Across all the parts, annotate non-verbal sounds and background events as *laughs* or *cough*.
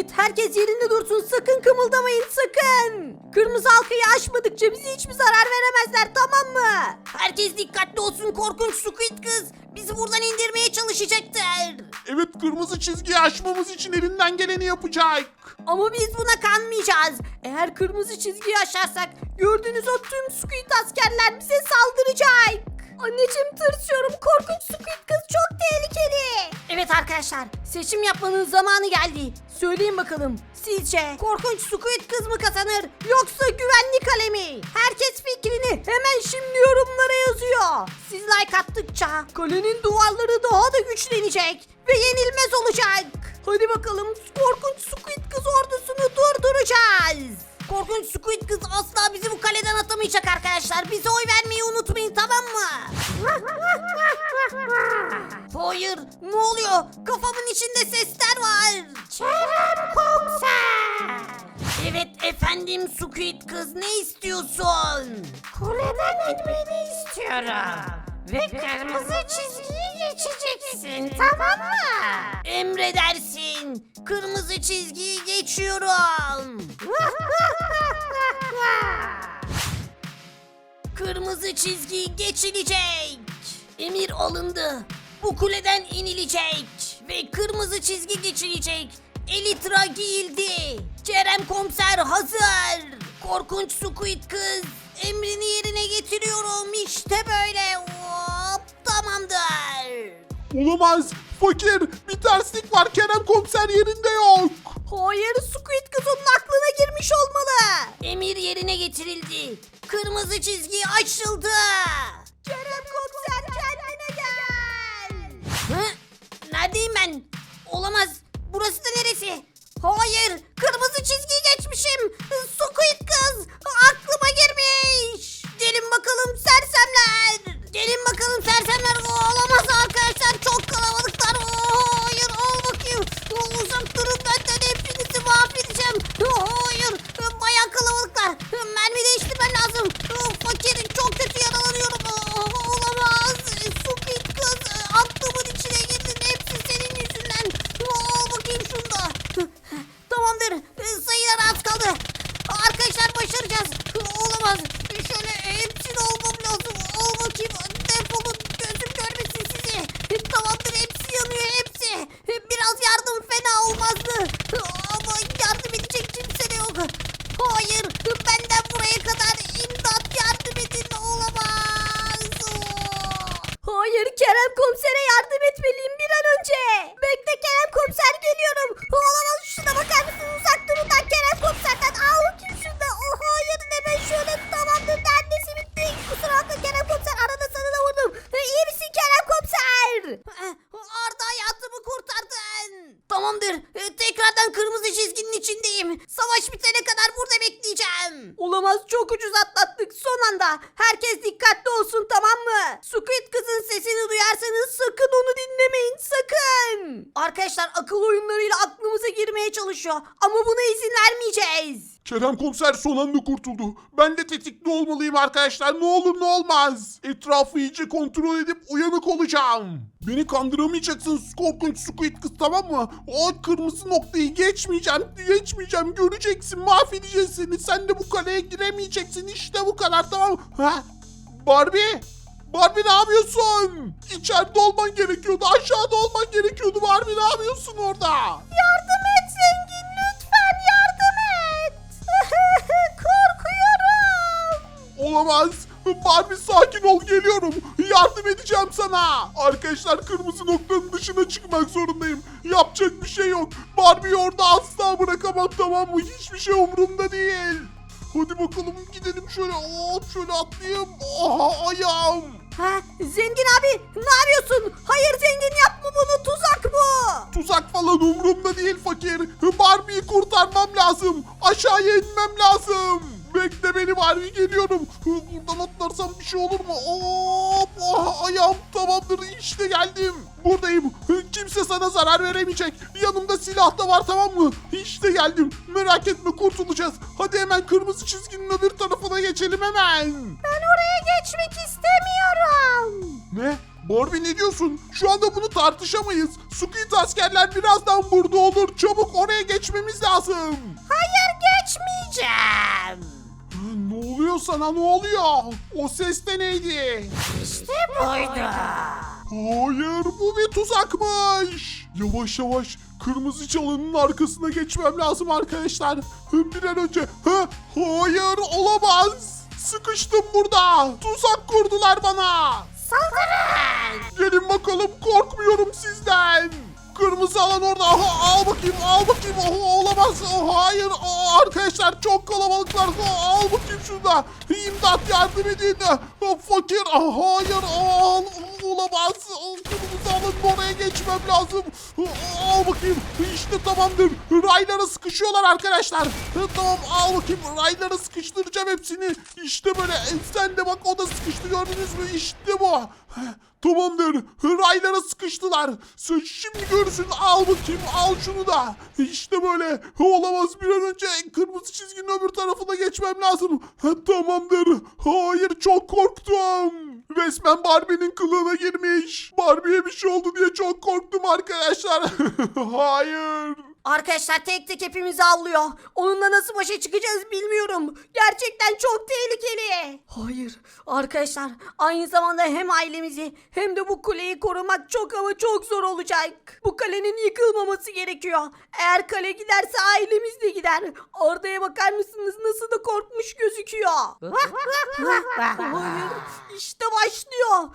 Evet herkes yerinde dursun sakın kımıldamayın sakın. Kırmızı halkayı aşmadıkça bize hiçbir zarar veremezler tamam mı? Herkes dikkatli olsun korkunç Squid kız bizi buradan indirmeye çalışacaktır. Evet kırmızı çizgiyi aşmamız için elinden geleni yapacak. Ama biz buna kanmayacağız. Eğer kırmızı çizgiyi aşarsak gördüğünüz o tüm Squid askerler bize saldıracak. Anneciğim tırsıyorum. Korkunç Squid kız çok tehlikeli. Evet arkadaşlar seçim yapmanın zamanı geldi. Söyleyin bakalım sizce korkunç Squid kız mı kazanır yoksa güvenlik kalemi? Herkes fikrini hemen şimdi yorumlara yazıyor. Siz like attıkça kalenin duvarları daha da güçlenecek ve yenilmez olacak. Hadi bakalım korkunç Squid kız ordusunu durduracağız. Korkunç Squid kız asla bizi bu kaleden atamayacak arkadaşlar. Bize oy vermeyi unutmayın Hayır ne oluyor? Kafamın içinde sesler var. Kerem Komiser. Evet efendim Squid kız ne istiyorsun? Kuleden inmeni istiyorum. Ve kırmızı çizgiyi geçeceksin tamam mı? Emredersin. Kırmızı çizgiyi geçiyorum. *laughs* Kırmızı çizgi geçilecek. Emir alındı. Bu kuleden inilecek. Ve kırmızı çizgi geçilecek. Elitra giyildi. Kerem komiser hazır. Korkunç Squid kız. Emrini yerine getiriyorum. İşte böyle. Hop, tamamdır. Olamaz. Fakir bir terslik var Kerem komiser yerinde yok. Hayır Squid kız onun aklına girmiş olmalı. Emir yerine getirildi. Kırmızı çizgi açıldı. Kerem komiser kendine gel. Hı? Neredeyim ben? Olamaz. Burası da neresi? Hayır. Kırmızı çizgiyi geçmişim. Kızın sesini duyarsanız sakın onu dinlemeyin sakın. Arkadaşlar akıl oyunlarıyla aklımıza girmeye çalışıyor. Ama buna izin vermeyeceğiz. Kerem komiser son anda kurtuldu. Ben de tetikli olmalıyım arkadaşlar. Ne olur ne olmaz. Etrafı iyice kontrol edip uyanık olacağım. Beni kandıramayacaksın korkunç Squid kız tamam mı? O kırmızı noktayı geçmeyeceğim. Geçmeyeceğim. Göreceksin. Mahvedeceğiz seni. Sen de bu kaleye giremeyeceksin. İşte bu kadar tamam? Ha? Barbie? Barbie ne yapıyorsun? İçeride olman gerekiyordu. Aşağıda olman gerekiyordu. Barbie ne yapıyorsun orada? Yardım et zengin lütfen yardım et. *laughs* Korkuyorum. Olamaz. Barbie sakin ol geliyorum. Yardım edeceğim sana. Arkadaşlar kırmızı noktanın dışına çıkmak zorundayım. Yapacak bir şey yok. Barbie'yi orada asla bırakamam tamam mı? Hiçbir şey umurumda değil. Hadi bakalım gidelim şöyle. Hop şöyle atlayayım. Oha ayağım. Ha, zengin abi ne yapıyorsun? Hayır zengin yapma bunu tuzak bu. Tuzak falan umurumda değil fakir. Barbie'yi kurtarmam lazım. Aşağıya inmem lazım. Bekle beni Barbie geliyorum. Buradan atlarsam bir şey olur mu? Hop! Silah da var tamam mı? İşte geldim. Merak etme kurtulacağız. Hadi hemen kırmızı çizginin öbür tarafına geçelim hemen. Ben oraya geçmek istemiyorum. Ne? Barbie ne diyorsun? Şu anda bunu tartışamayız. Squid askerler birazdan burada olur. Çabuk oraya geçmemiz lazım. Hayır geçmeyeceğim. Ne oluyor sana ne oluyor? O ses de neydi? İşte buydu. Hayır bu bir tuzakmış. Yavaş yavaş kırmızı çalının arkasına geçmem lazım arkadaşlar. Bir an önce. Ha, hayır olamaz. Sıkıştım burada. Tuzak kurdular bana. Saldırın. Gelin bakalım korkmuyorum sizden. Kırmızı alan orada. Aha, al bakayım al bakayım. Aha, olamaz. Aha, hayır Aa, arkadaşlar çok kalabalıklar. Aha, al bakayım şurada. İmdat yardım edin. Aa, fakir. Aa, hayır al. Olamaz. Aa, Kırmızı alanın oraya geçmem lazım. Aa, Al bakayım. İşte tamamdır. Raylara sıkışıyorlar arkadaşlar. Tamam al bakayım. Raylara sıkıştıracağım hepsini. İşte böyle. E, Sen de bak o da sıkıştı gördünüz mü? İşte bu. Tamamdır. Raylara sıkıştılar. Şimdi görürsün. Al bakayım. Al şunu da. İşte böyle. Olamaz bir an önce kırmızı çizginin öbür tarafına geçmem lazım. Tamamdır. Hayır çok korktum. Resmen Barbie'nin kılığına girmiş. Barbie'ye bir şey oldu diye çok korktum arkadaşlar. *laughs* Hayır. Arkadaşlar tek tek hepimizi avlıyor. Onunla nasıl başa çıkacağız bilmiyorum. Gerçekten çok tehlikeli. Hayır arkadaşlar aynı zamanda hem ailemizi hem de bu kuleyi korumak çok ama çok zor olacak. Bu kalenin yıkılmaması gerekiyor. Eğer kale giderse ailemiz de gider. Arda'ya bakar mısınız nasıl da korkmuş gözüküyor. Hayır işte başlıyor.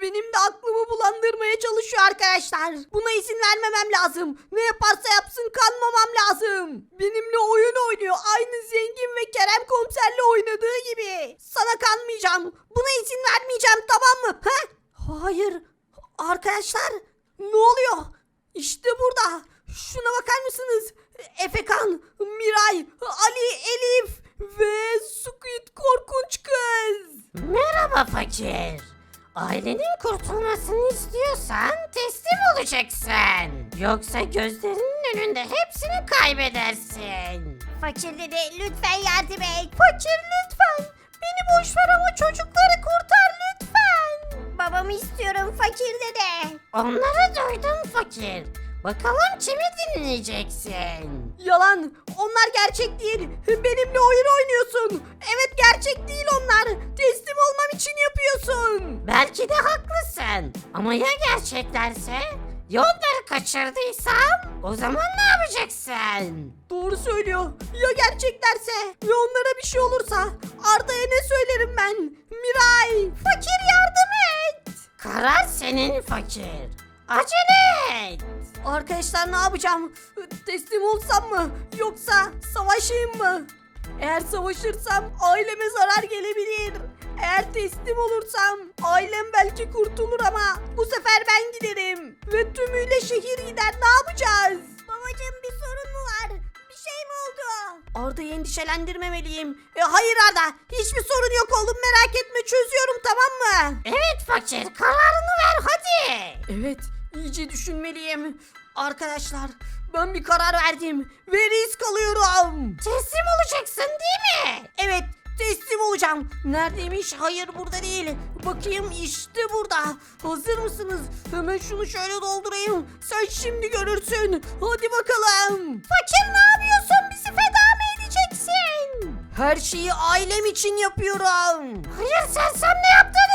Benim de aklımı bulandırmaya çalışıyor arkadaşlar. Buna izin vermemem lazım. Ne yaparsa yapsın kanmamam lazım. Benimle oyun oynuyor. Aynı Zengin ve Kerem komiserle oynadığı gibi. Sana kanmayacağım. Buna izin vermeyeceğim tamam mı? Ha? Hayır. Arkadaşlar ne oluyor? İşte burada. Şuna bakar mısınız? Efekan, Miray, Ali, Elif ve Squid korkunç kız. Merhaba fakir. Ailenin kurtulmasını istiyorsan teslim olacaksın. Yoksa gözlerinin önünde hepsini kaybedersin. Fakir dede lütfen yardım et. Fakir lütfen. Beni boş ver ama çocukları kurtar lütfen. Babamı istiyorum fakir dede. Onları duydun fakir. Bakalım kimi dinleyeceksin? Yalan. Onlar gerçek değil. Benimle oyun oynuyorsun. Evet gerçek değil onlar. Teslim olmam için yapıyorsun. Belki de haklısın. Ama ya gerçeklerse? Ya onları kaçırdıysam? O zaman ne yapacaksın? Doğru söylüyor. Ya gerçeklerse ve onlara bir şey olursa Arda'ya ne söylerim ben? Miray, fakir yardım et. Karar senin fakir. Acele et. Arkadaşlar ne yapacağım? Teslim olsam mı? Yoksa savaşayım mı? Eğer savaşırsam aileme zarar gelebilir. Eğer teslim olursam ailem belki kurtulur ama bu sefer ben giderim. Ve tümüyle şehir gider ne yapacağız? Babacığım bir sorun mu var? Bir şey mi oldu? Arda'yı endişelendirmemeliyim. E, hayır Arda hiçbir sorun yok oğlum merak etme çözüyorum tamam mı? Evet fakir kararını ver hadi. Evet, iyice düşünmeliyim. Arkadaşlar, ben bir karar verdim ve risk alıyorum. Teslim olacaksın değil mi? Evet, teslim olacağım. Neredeymiş? Hayır burada değil. Bakayım işte burada. Hazır mısınız? Hemen şunu şöyle doldurayım. Sen şimdi görürsün. Hadi bakalım. Fakir ne yapıyorsun? Bizi feda mı edeceksin? Her şeyi ailem için yapıyorum. Hayır sen sen ne sen?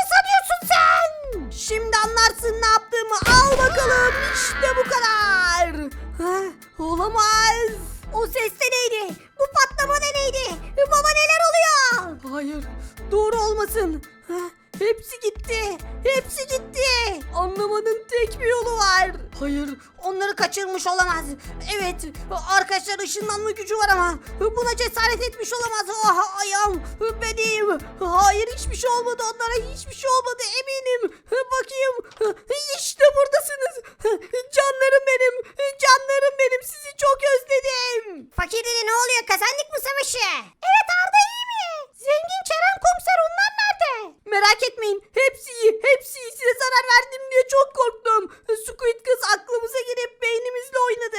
Şimdi anlarsın ne yaptığımı. Al bakalım. İşte bu kadar. Ha, olamaz. O ses de neydi? Bu patlama da neydi? Baba neler oluyor? Hayır. Doğru olmasın. Ha, hepsi gitti. Hepsi gitti. Anlamanın tek bir. Hayır. Onları kaçırmış olamaz. Evet. Arkadaşlar ışınlanma gücü var ama buna cesaret etmiş olamaz. Ah, ayağım. Benim. Hayır hiçbir şey olmadı onlara. Hiçbir şey olmadı eminim. Bakayım. İşte buradasınız. Canlarım benim. Canlarım benim. Sizi çok özledim. Fakir dede ne oluyor? Kazandık mı savaşı? Evet Arda iyi mi? Zengin Kerem komiser onlar nerede? Merak etmeyin. Hepsi iyi. Hepsi iyi. Size zarar verdim diye çok korktum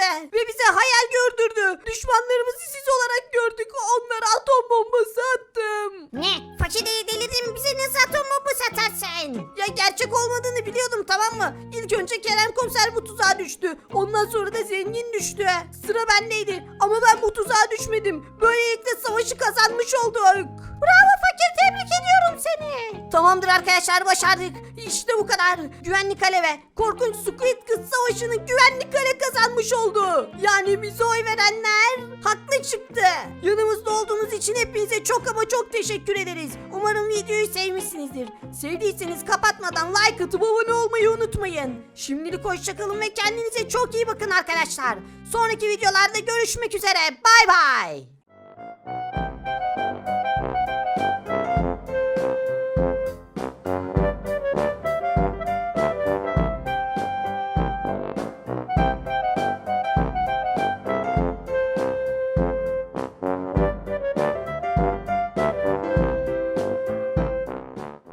bize. Ve bize hayal gördürdü. Düşmanlarımızı siz olarak gördük. Onlara atom bombası attım. Ne? Fakir delirdin bize nasıl atom bombası atarsın? Ya gerçek olmadığını biliyordum tamam mı? İlk önce Kerem komiser bu tuzağa düştü. Ondan sonra da zengin düştü. Sıra bendeydi. Ama ben bu tuzağa düşmedim. Böylelikle savaşı kazanmış olduk. Bravo fakir tebrik ediyorum seni. Tamamdır arkadaşlar başardık. İşte bu kadar. Güvenlik Kale ve Korkunç Squid Kız Savaşı'nın Güvenlik Kale kazanmış oldu. Yani bize oy verenler haklı çıktı. Yanımızda olduğunuz için hepinize çok ama çok teşekkür ederiz. Umarım videoyu sevmişsinizdir. Sevdiyseniz kapatmadan like atıp abone olmayı unutmayın. Şimdilik hoşçakalın ve kendinize çok iyi bakın arkadaşlar. Sonraki videolarda görüşmek üzere. Bay bay.